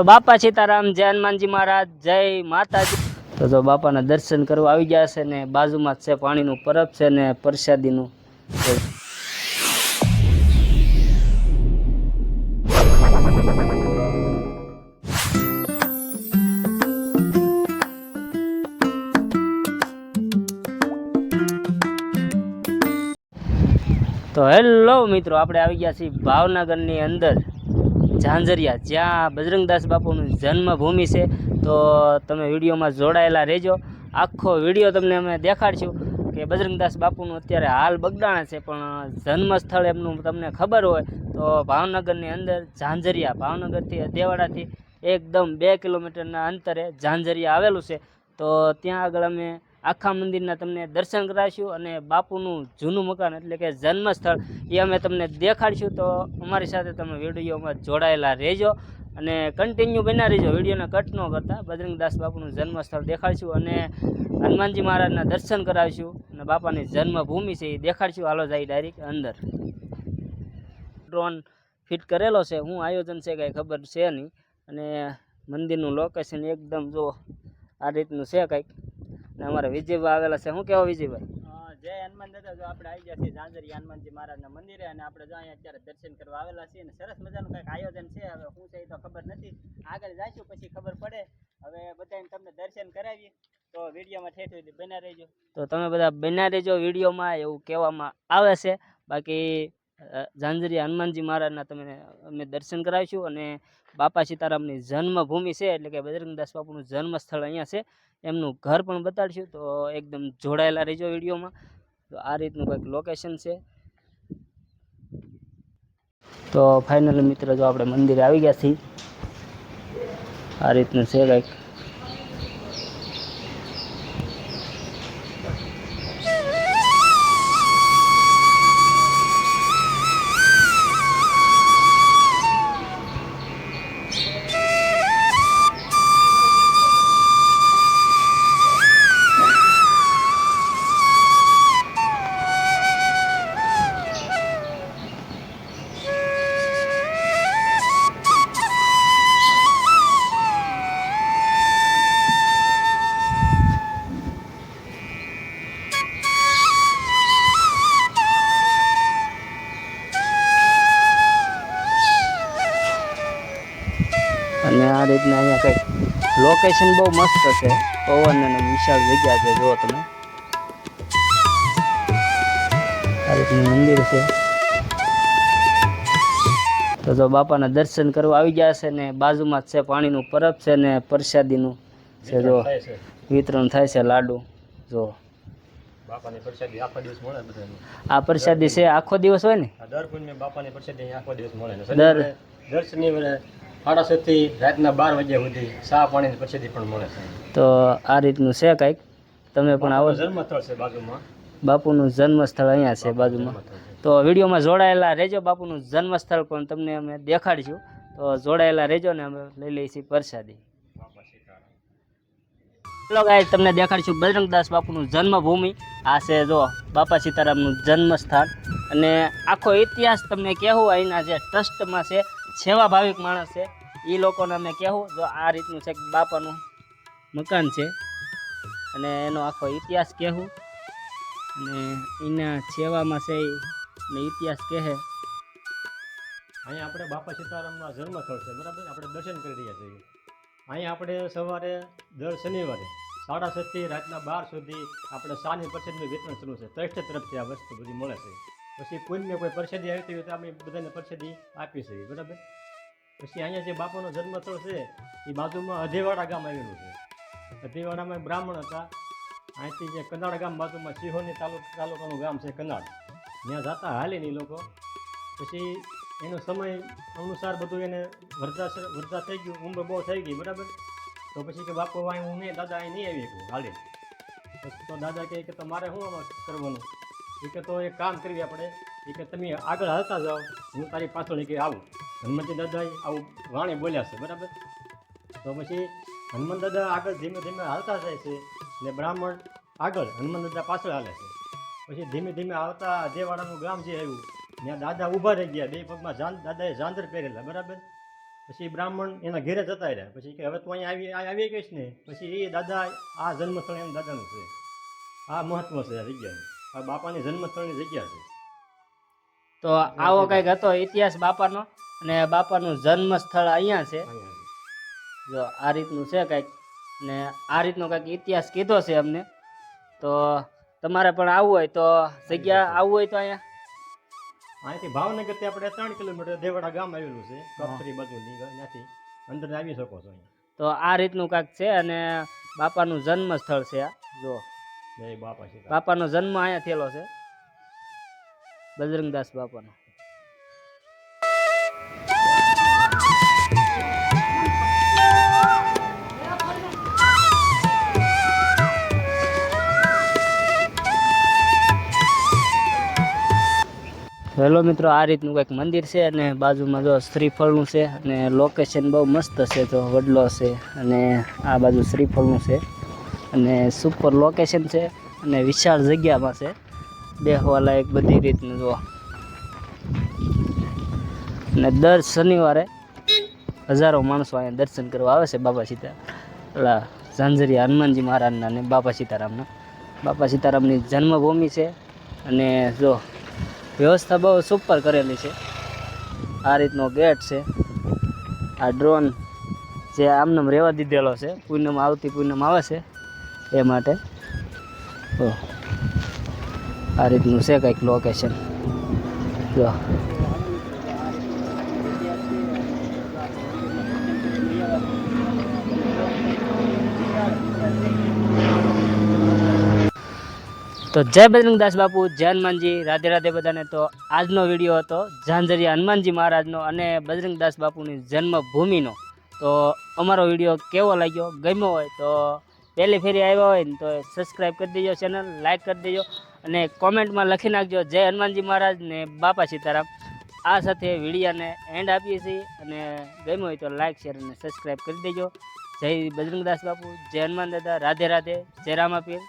તો બાપા સીતારામ, જય હનુમાનજી મહારાજ, જય માતાજી. તો જો બાપાના દર્શન કરવા આવી ગયા છે ને, બાજુમાં જ છે પાણીનું પરબ છે ને, પ્રસાદીનું. તો હેલો મિત્રો, આપણે આવી ગયા છીએ ભાવનગરની અંદર. ઝાંઝરિયા, જ્યાં બજરંગદાસ બાપુનું જન્મભૂમિ છે, તો તમે વિડીયોમાં જોડાયેલા રહેજો. આખો વીડિયો તમને અમે દેખાડશું કે બજરંગદાસ બાપુનું અત્યારે હાલ બગડાણા છે, પણ જન્મસ્થળ એમનું તમને ખબર હોય તો ભાવનગરની અંદર ઝાંઝરિયા, ભાવનગરથી દેવાડાથી એકદમ બે કિલોમીટરના અંતરે ઝાંઝરિયા આવેલું છે. તો ત્યાં આગળ અમે આખા મંદિરના તમને દર્શન કરાવીશું અને બાપુનું જૂનું મકાન એટલે કે જન્મસ્થળ એ અમે તમને દેખાડીશું. તો અમારી સાથે તમે વિડીયોમાં જોડાયેલા રહેજો અને કન્ટિન્યુ બના રહેજો. વિડીયોને કટ ન કરતા. બજરંગદાસ બાપુનું જન્મસ્થળ દેખાડશું અને હનુમાનજી મહારાજના દર્શન કરાવીશું અને બાપાની જન્મભૂમિ છે એ દેખાડીશું. હાલો જાય ડાયરેક્ટ અંદર. ડ્રોન ફિટ કરેલો છે. હું આયોજન છે કાંઈ ખબર છે નહીં. અને મંદિરનું લોકેશન એકદમ જો આ રીતનું છે કંઈક. ને અમારા વિજયભાઈ આવેલા છે. શું કેવો વિજયભાઈ? જય હનુમાન દાદા. જો આપણે આવી ગયા છીએ ઝાંઝરી હનુમાનજી મહારાજના મંદિરે અને આપણે જો અહીંયા અત્યારે દર્શન કરવા આવેલા છીએ અને સરસ મજાનું કંઈક આયોજન છે. હવે શું છે એ તો ખબર નથી. આગળ જઈશું પછી ખબર પડે. હવે બધાને તમને દર્શન કરાવીએ. તો વિડીયોમાં ઠેઠ સુધી બના રહેજો. તો તમે બધા બના રહેજો વિડીયોમાં એવું કહેવામાં આવે છે. બાકી અ, ઝાંઝરિયા હનુમાનજી મહારાજના તમે અમે દર્શન કરાવીશું અને બાપા સીતારામની જન્મભૂમિ છે એટલે કે બજરંગદાસ બાપુનું જન્મસ્થળ અહીંયા છે એમનું ઘર પણ બતાડીશું તો એકદમ જોડાયેલા રહેજો વિડીયોમાં તો આ રીતનું કંઈક લોકેશન છે. તો ફાઇનલ મિત્ર જો આપણે મંદિરે આવી ગયા છીએ આ રીતનું છે કંઈક. અને આ રીતના અહીંયા કંઈક લોકેશન બહુ મસ્ત છે. પવન અને વિશાળ જગ્યા છે જુઓ તમે. આ રીતનું મંદિર છે. તો જો બાપાના દર્શન કરવા આવી ગયા છે ને બાજુમાં જ છે પાણીનું પરબ છે ને પ્રસાદીનું છે જો વિતરણ થાય છે લાડુ જો આ પ્રસાદી છે આખો દિવસ હોય ને? દર સાતથી રાતના બાર વાગ્યા સુધી સા પાણી પછીથી પણ મળે છે. તો આ રીતનું છે કંઈક? તમે પણ આવો. જન્મસ્થળ છે બાજુમાં. બાપુનું જન્મસ્થળ અહીંયા છે બાજુમાં. તો વિડીયોમાં જોડાયેલા રહેજો બાપુનું જન્મસ્થળ પણ તમને અમે દેખાડીશું. તો જોડાયેલા રહેજો ને અમે લઈ લઈએ છીએ પ્રસાદી. ચલો ગાય તમને દેખાડીશું બજરંગદાસ બાપુનું જન્મભૂમિ. આ છે જો બાપા સીતારામનું જન્મસ્થાન. અને આખો ઇતિહાસ તમને કહેવું અહીંના જે ટ્રસ્ટમાં છે સેવા ભાવિક માણસ છે એ લોકોને અમે કહેવું, જો આ રીતનું છે બાપાનું મકાન છે, અને એનો આખો ઇતિહાસ કહેવું, અને એના સેવામાં છે એ ઇતિહાસ કહે. અહીંયા આપણે બાપા સીતારામના જન્મસ્થળ છે, બરાબર? આપણે દર્શન કરી રહ્યા છીએ. અહીંયા આપણે સવારે દર શનિવારે સાડા સાતથી રાતના બાર સુધી આપણે સાંજ પ્રસાદનું વિતરણ શરૂ છે. ટ્રસ્ટ તરફથી આ વસ્તુ બધી મળે છે. પછી કોઈને કોઈ પ્રસાદી આવતી હોય તો આપણે બધાને પરસેદી આપી શકીએ, બરાબર? પછી અહીંયા જે બાપાનો થયો છે, એ બાજુમાં અધેવાડા ગામ આવેલું છે. અધેવાડામાં બ્રાહ્મણ હતા. અહીંથી જે કનાડ ગામ બાજુમાં સિહોની તાલુક, તાલુકાનું ગામ છે કનાડ ત્યાં જતા હાલે ને લોકો. પછી એનો સમય અનુસાર બધું એને વર્ધા વર્ધા થઈ ગયું, ઉંમર બહુ થઈ ગઈ, બરાબર? તો પછી કે બાપુ અહીં હું નહીં, દાદા અહીં નહીં આવી શકું હાલે તો દાદા કહે કે તમારે શું કરવાનું? એ કે તો એક કામ કરીએ આપણે. એ કે તમે આગળ હાલતા જાઓ. હું તારી પાછળ કે આવું હનુમંતી દાદા આવું વાણે બોલ્યા છે, બરાબર? તો પછી હનુમાન દાદા આગળ ધીમે ધીમે હાલતા જાય છે ને બ્રાહ્મણ આગળ હનુમાન દાદા પાછળ હાલે છે. પછી ધીમે ધીમે આવતા અધેવાડાનું ગામ જે આવ્યું, ત્યાં દાદા ઊભા રહી ગયા, બે પગમાં જાન, દાદાએ જાંદર પહેરેલા, બરાબર? પછી બ્રાહ્મણ એના ઘેરે જતા રહ્યા. પછી કે હવે તું અહીંયા આવી આવી ગઈશ ને? પછી એ દાદા આ જન્મસ્થળ એમ દાદાનું છે. આ મહત્વ છે આ આ બાપાની જન્મસ્થળની જગ્યા છે. તો આવો કંઈક હતો ઇતિહાસ બાપાનો? અને બાપાનું જન્મ સ્થળ અહીંયા છે. જો આ રીતનું છે કંઈક ને આ રીતનો કંઈક ઇતિહાસ કીધો છે અમને. તો તમારે પણ આવવું હોય તો જગ્યા આવવું હોય તો અહીંયા. અહીંથી ભાવનગરથી આપણે ત્રણ કિલોમીટર દેવડા ગામ આવેલું છે કપસરી બાજુ ત્યાંથી અંદર આવી શકો છો તો આ રીતનું કાંઈક છે અને બાપાનું જન્મ સ્થળ છે આ. જો બાપાનો જન્મ અહીંયા થયેલો છે. બજરંગદાસ બાપાનો. હેલો મિત્રો, આ રીતનું કંઈક મંદિર છે અને બાજુમાં જો શ્રીફળનું છે અને લોકેશન બહુ મસ્ત છે તો વડલો છે અને આ બાજુ શ્રીફળનું છે. અને સુપર લોકેશન છે અને વિશાળ જગ્યામાં છે. બેહવાલાયક બધી રીતનું જો અને દર શનિવારે હજારો માણસો અહીંયા દર્શન કરવા આવે છે બાબા સીતા પેલા ઝાંઝરિયા હનુમાનજી મહારાજના અને બાપા સીતારામના. બાપા સીતારામની જન્મભૂમિ છે અને જો વ્યવસ્થા બહુ સુપર કરેલી છે. આ રીતનો ગેટ છે. આ ડ્રોન જે આમનામ રહેવા દીધેલો છે. પૂનમ આવતી પૂનમ આવે છે. એ માટે. જો આ રીતનું છે કંઈક લોકેશન જો. તો જય બજરંગદાસ બાપુ, જય હનુમાનજી, રાધે રાધે બધાને. તો આજનો વીડિયો હતો ઝાંઝરિયા હનુમાનજી મહારાજનો અને બજરંગદાસ બાપુની જન્મભૂમિનો. તો અમારો વીડિયો કેવો લાગ્યો? ગમ્યો હોય તો પહેલી ફેરી આવ્યા હોય ને તો સબસ્ક્રાઈબ કરી દેજો ચેનલ લાઈક કરી દેજો અને કોમેન્ટમાં લખી નાખજો, જય હનુમાનજી મહારાજ ને બાપા સીતારામ. આ સાથે વિડીયાને એન્ડ આપીએ છીએ અને ગમ્યો હોય તો લાઈક શેર અને સબસ્ક્રાઈબ કરી દેજો. જય બજરંગદાસ બાપુ, જય હનુમાન દાદા, રાધે રાધે, જય રામાપીર.